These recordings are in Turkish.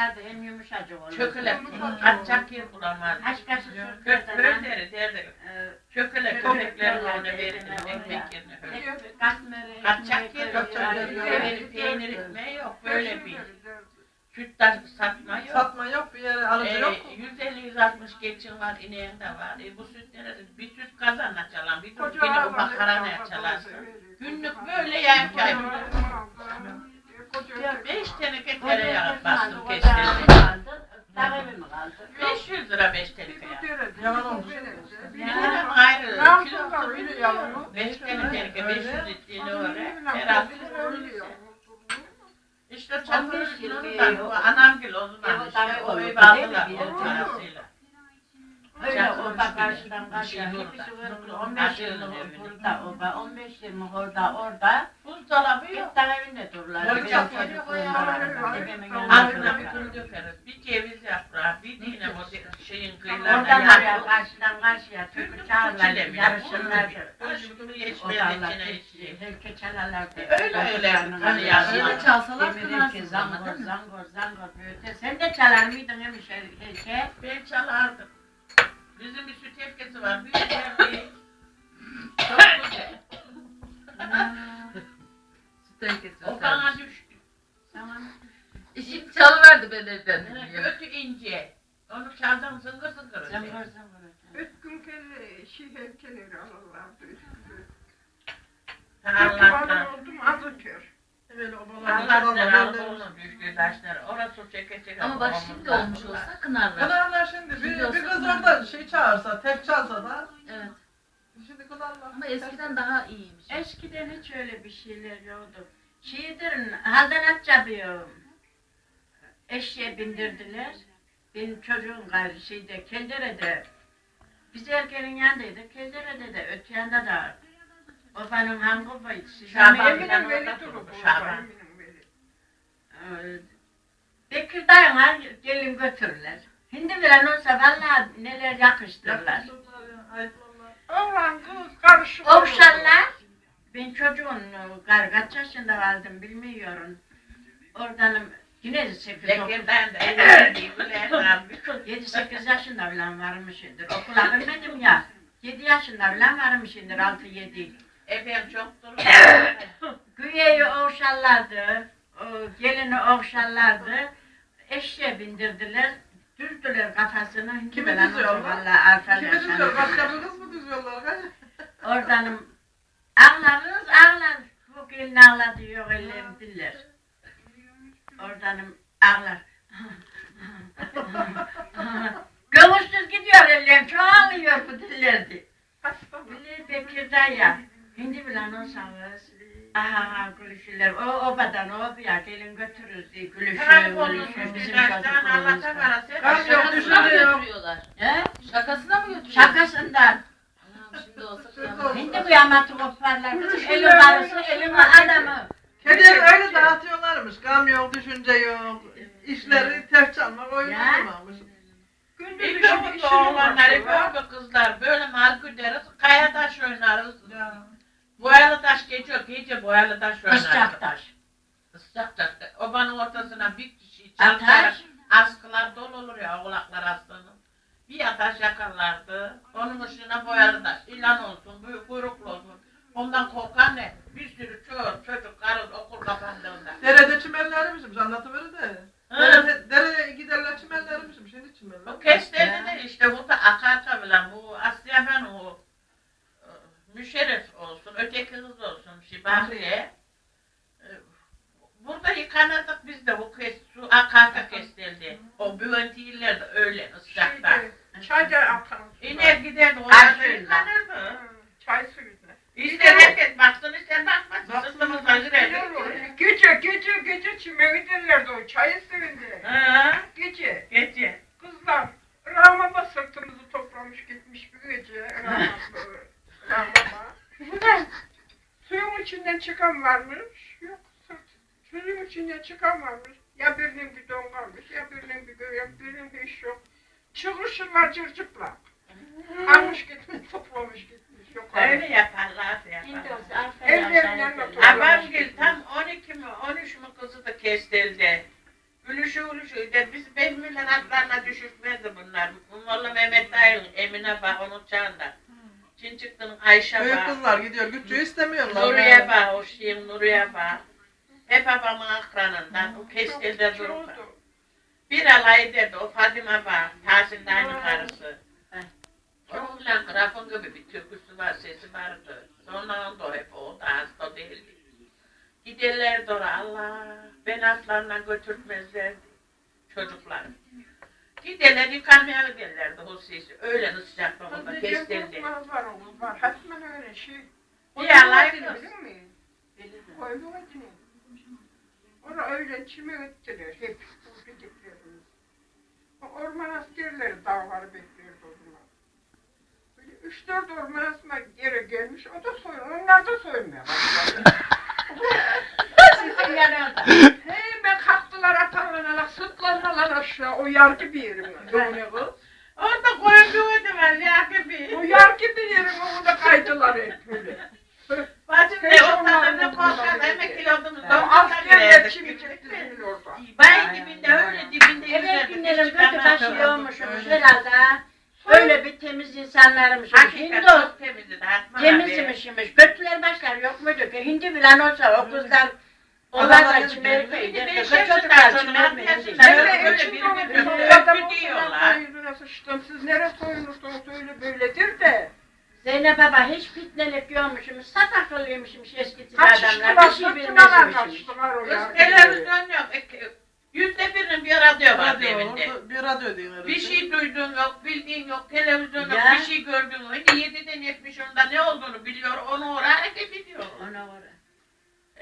kaşarlardı hem yumuşacık olur. Çökele atacak yer bulamaz. Haş kaşı Kök sürtlerden. deri derdi. Çökele köpekler onu yerine ekmek yerine. öyle. Katmeri, Atacak yer yok. Peynir, ekmeği yok. Böyle bir süt taş satma yok. Satma yok bir yere alıcı Ee, yok. 150-160 geçin var, ineğin de var. E, bu sütleri bir süt kazanla çalan, bir Koca süt yine araba ufak çalarsın. böyle. Günlük böyle yani Koca- Beş teneke tereyağı bastım kaldı, keşke. kaldı, evi mi kaldı? 500 lira beş teneke ya. Yalan olmuş. Bir lira mı ayrı? Ne Kilosu yapıyorlar bir öyle lira. yalan mı? Beş teneke 500 Öyle. litrini oraya. Herhalde öyle. İşte çatır 15 yıl üstünden yok. anam gül o Ya zaman işte o mi? aldılar onun parasıyla. Öyle oba karşıdan karşıya. Bir şey Hepsi vırgılı. 15 Aşırı yıllık evine. burada oba, 15 yıllık orada orada. Buzdolabı yok. Hep dağ evinde dururlar. Yok, yok, Altına bir kuru dökeriz. Bir ceviz yaprağı, bir dine o şeyin Oradan kıyılarına oraya yakılır. karşıdan karşıya Türkü çağırlar, çile mi? yarışırlardı. Başımı geçmez Otarlar, içine hepsi, içi. herkes çalarlardı. Öyle öyle, hani. Öyle çalsalar kınarsın zangor, zangor, zangor. Sen de çalar mıydın hemiş her şey? Ben çalardım. Bizim bir süt herkesi var. Büyük bir Çok güzel. Sütten kesiyor. O bana düştü. Tamam. İşim çalıverdi ben evden. Götü ince. Onu çaldım zıngır zıngır. öyle. Zangor, zangor. Üç gün kere şey heykeleri alırlardı. üç gün. Allah'tan. oldum azı kör. Böyle obalar Allah böyle. olsun taşlar. Orası çeke çeke. Ama bak şimdi olmuş olsa kınarlar. Kınarlar şimdi. Bir, Şimdi olsa bir kız orada şey çağırsa, tek çalsa da Evet. şimdi kınarlar. Ama eskiden daha iyiymiş. Eskiden hiç öyle bir şeyler yoktu. Şeydir, halden at yapıyor. Eşeğe bindirdiler. Benim çocuğum gayrı şeyde, Keldere'de. Biz erkenin yanındaydık. Keldere'de de, öte yanda da. Babanın hangi babaydı? Şaban. Ben veli orada duru durmuş, bu. Şaban. Ee, Bekir dayanar, gelin götürürler. Hindi veren olsa vallahi neler yakıştırırlar. Oğlan kız karışık. Okşarlar. Ben çocuğun gar kaç yaşında kaldım bilmiyorum. Oradan yine 8 Lekirden de evlendiği bilen bir 7-8 yaşında falan varmışındır. Okula vermedim ya. 7 yaşında falan varmışındır 6-7. Efendim çoktur. Güyeyi okşarlardı. o Gelini okşarlardı. Eşeğe bindirdiler. Düzdüler kafasını. Kimi falan düzüyorlar? Vallahi Kimi düzüyor? yaşanır. Başka bir kız mı düzüyorlar? ha? Oradan ağlarız ağlar. Bu gelin ağladı yok ellerim diller. Oradan ağlar. Göğüssüz gidiyor ellerim çoğalıyor bu dillerdi. Bilir Bekir'den ya. Bilen olsanız. Aha gülüşürler. O obadan o bir ya gelin götürürüz diye gülüşür gülüşür bizim Allah'tan çocukluğumuzda. arası. Yok, Şakasına mı götürüyorlar? He? Şakasına mı götürüyorlar? Şakasından. Anam şimdi olsa Şimdi. Hindi bu yamatı koparlar. Eli karısı, elimi adamı. Kedileri öyle dağıtıyorlarmış. Gam yok, düşünce yok. İşleri ters çalmak oyun Ya. oynamamış. İlk yavuzlu oğlanları böyle kızlar böyle markı deriz. Kaya taş oynarız. Boyalı taş geçiyor. Gece boyalı taş oynarız. Iscak taş. Iscak taş. Obanın ortasına bir kişi çarpar. Askılar dolu olur ya oğlaklar aslanın. Bir ateş yakarlardı. Onun üstüne boyalı taş. İlan olsun, büyük kuyruklu olsun. Ondan korkan ne? Bir sürü çocuk, çocuk, karı okul kapandığında. Derede çimenlermişmiş anlatıveri de. Derede, dereye giderler çimenlermişmiş. Şimdi çimenler. O kesterde de işte bu da akarta bilen bu Asya ben o e, müşerref olsun, öteki kız olsun, şey Bahriye. E, Burada yıkanırdık biz de o kes, su akarta kestildi. O büventiyiller de öyle ıslakta. Şeyde, çayda atan. İner giderdi Ay Hı, Çay suyuna. İster herkes baksın ister bakmasın. Güzel olur. giderdi. Gece gece gece çimene giderlerdi o çay suyunda. Gece gece. kızlar Rahmama sırtımızı toplamış gitmiş bir gece. Rahmama. Suyun içinden çıkan varmış. Yok sırt. Suyun içinden çıkan varmış. Ya birinin bir don kalmış, ya birinin bir göğen, birinin bir iş yok. Çıkışırlar cırcıplak. Almış gitmiş, toplamış gitmiş. Yok Öyle yaparlar ya. Hindi olsa aferin Evlerinden aşağıya oturuyor. gelirler. Abamgil tam 12 mi 13 mü kızı da kestildi. Gülüş Üşü üşü de biz benimle atlarına düşürtmezdi bunlar. Bunlarla Mehmet Dayı'nın Emine bak onun çağında. Çin çıktın Ayşe Büyük bak. kızlar gidiyor, gücü istemiyorlar. Nuriye bak, o şeyin Nuriye bak. Hep babamın akranından, o durup. çoğudu. Bir alay derdi, o Fadime bak, Tahsin Dayı'nın karısı. Onun ulan grafın gibi bir türküsü var, sesi vardı. Sonra onda hep o da hasta değildi. Giderlerdi oraya, Allah, ben atlarla götürtmezlerdi çocuklar. Giderler yıkanmaya giderlerdi o sesi. Öyle sıcak babamda Kız kestirdi. var oğlum var. Hatmen öyle şey. Bir da kız. biliyor musun? Öyle öyle. Onu öyle çime öttüler hep orman askerleri dağları bekliyordu o zaman. Üç dört orman askeri geri gelmiş, o da soyun, onlar da soyunmaya başladı. Sizin yanında. Hey ben kalktılar atarlanarak, sırtlanmalar aşağı, o yargı bir yerim. Doğru kız. Orada koyun güvedi var ya O gibi. yargı bir yerim, onu da kaydılar hep böyle. Bacım ne o onlar kadar ne korkar emek kilodumuz askerler çimi çektirdiler orada. Bay dibinde öyle dibinde Evet günlerim kötü çıkamazdık. taşıyormuşuz herhalde. Öyle bir temiz insanlarmışız. Hakikaten Hindi çok temizdi. Hakma abi. temizmişmiş. Kötüler başlar yok muydu ki? Hindi bilen olsa o kızlar onlar da çimer yazıyor. miydi? Bir de Kız çocuklar öyle öpü adamı diyorlar. sıçtım. Siz nereye soyunursunuz öyle böyledir de. Zeynep baba hiç fitnelik yokmuşum. Sat akıllıymışmış eski Kaçıştılar, adamlar. Bir şey bilmezmişmiş. kaçtılar o Kız yargı. Yüzde birinin bir radyo var Radyo, evinde. orada bir radyo diyorlar. Bir şey duydun yok, bildiğin yok, televizyon yok, Ya. bir şey gördün yok. Şimdi yediden yetmiş onda ne olduğunu biliyor, onu oraya hareket ediyor. Ona oraya.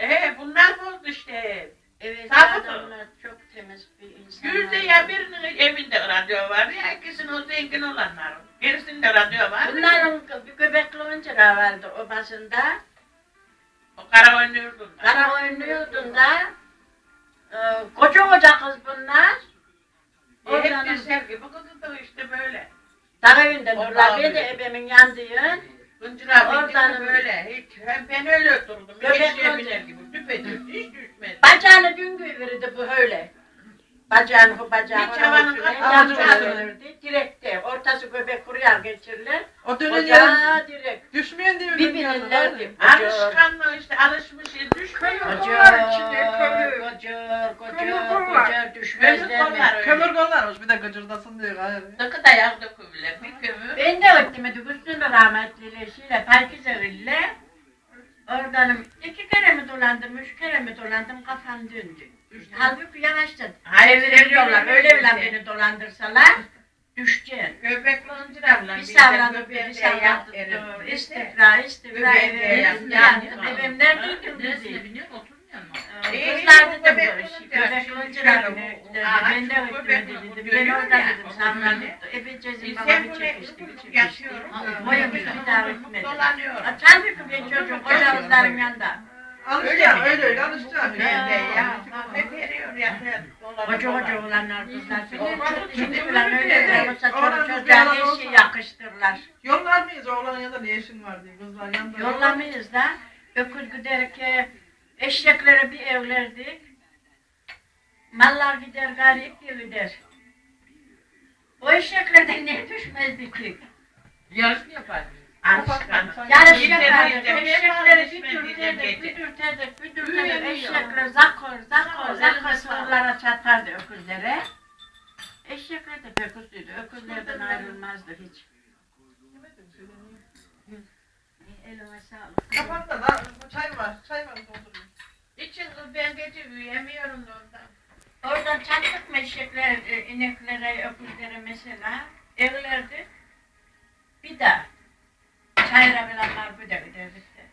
Ee, bunlar bozdu işte. Evet Tabii. adamlar çok temiz bir insanlar. Yüzde ya birinin evinde radyo var, ya ikisinin o zengin olanlar. Gerisinde radyo var. Bunların bir göbekli oyuncağı vardı obasında. O kara oynuyordun. da. Kara oynuyordun da. E, koca koca kız bunlar. E, hep sevgi, bu kızı da işte böyle. Onlar durlar. Bir böyle. de ebemin yandığı. Hıncıra Oradan- Oradan böyle, hiç, hem ben öyle oturdum, Göbek eşeğe biner gibi, düpedüz, hiç düşmedi. Bacağını dün verirdi bu öyle. Bacağını bu bacağını. Bir ortasına kapağını verirdi. Direkte. Ortası göbek kuruyor geçirilir. O yere Ocağa direkt. düşmeyen diye Bir bir bilinirdi. Alışkanlığı işte, alışmışız, düşmüyor. Kollar içinde kömür. koca, Kömür kollar. koca Kömür düşmezler mi? kollar öyle. Kömür kollarmış bir de gıcırdasın diye gayrı. Ne kadar yağ dökülür, bir kömür. Ben de öttüm Üstün rahmetlileriyle Parkizevil'le. Oradan iki kere mi dolandım, üç kere mi dolandım kafam döndü. Halbuki yavaşça Hayır, sevgili Öyle bile beni dolandırsalar düşeceksin. Göbekli hıncıramla. Bir savrandı, bir savrandı. İstifra, istifra, Göbeğe evet. yan- Yani yan- evim neredeydi Nesne bizi? biniyor oturmuyor mu? İyi, Kızlar bu dedim göbek böyle, olunca göbek şimdi olunca şöyle dedim, bu- dedi, ağaç ben de göbek dedim, ben dönüyor orada ya, dedim, böyle. Ebecezim Sen bana bir çekişti, bir. Boya bir bir daha. Dolanıyorum. Tabii ki ben çocuğum kocalıkların yanında. Öyle öyle. Ben de ya. Ne veriyor ya? Koca koca olanlar kızlar. Şimdi şimdi falan öyle öyle. bir Oradan çocuk bir çocuğa yakıştırırlar. Yollar mıyız oğlanın yanında ne işin var diye kızlar yanında. Yollamayız da öküz gider ki eşeklere bir evlerdik. Mallar gider garip gider. O eşeklerden ne düşmezdi ki? Yarış mı yapar? Alışkan. Yarış yapardık. Eşekleri bir dürterdik, bir dürterdik, bir dürterdik. Büyüyemiyor. Eşekler zakor, zakor, Zakor, sığırlara çatardı öküzlere. Eşekler de pek üstüydü. Öküzlerden ayrılmazdı hiç. Eline sağlık. Kapatma da çay var. Çay var doldurayım. İçin kız ben gece uyuyamıyorum da ondan. Oradan çattık mı eşekler, e, ineklere, öküzlere mesela evlerdi. Bir daha çayıra bilenler bir de giderdik de.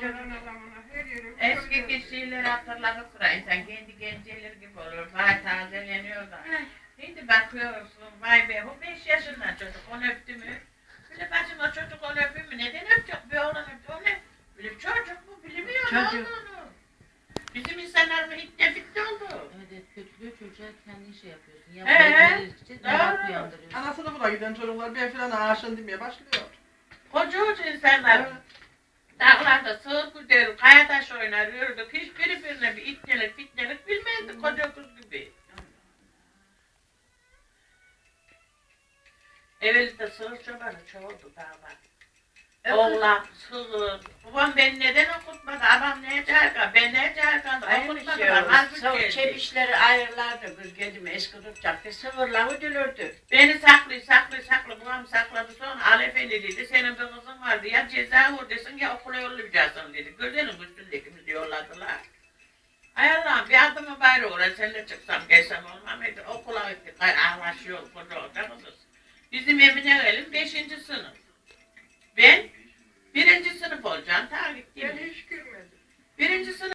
Gelen adamına her yeri Eski kişileri hatırladı sıra insan kendi genceler gibi olur. Vay tazeleniyor da. Şimdi bakıyorsun vay be bu beş yaşında çocuk onu öptü mü? Böyle bacım o çocuk onu öptü mü? Neden öpecek? Bir oğlan öptü o ne? Böyle çocuk bu bilmiyor Çocuk. ne olduğunu. Bizim insanlar mı hiç nefit oldu. Evet, kötülüğü çocuğa kendin şey yapıyorsun. Ee, Yapmayı doğru. doğru. uyandırıyorsun. Anasını bula giden çocuklar bir filan aşın demeye başlıyor. Koca uç insanlar. Dağlarda sığır güder, kaya taş oynar, yürüdük. Hiç birbirine bir itnelik, fitnelik bilmez Şimdi koca kız gibi. Evvelinde sığır çobanı çoğuldu damat. Oğlak, sığır. Babam beni neden okutmadı? Abam ne eder Ben ne eder Aynı Okutmadı. şey bana, halbuki Sıvı geldi. çepişleri ayırlardı. Kız geldi mi eski tutacaktı. Sıvırla ödülürdü. Beni saklı, saklı, saklı. Babam sakladı sonra Ali Efendi dedi. Senin bir kızın vardı. Ya ceza vur desin ya okula yollayacaksın dedi. Gözlerin üstündekimizi yolladılar. Ay Allah'ım bir adımı bayrağı uğrar. Seninle çıksam gelsem olmam mıydı? Okula gittik. Hayır ağlaşıyor. Koca olacak mısın? Bizim Emine Elim beşinci sınıf. Ben birinci sınıf olacağım. Ta gittim. Ben hiç görmedim. Birinci sınıf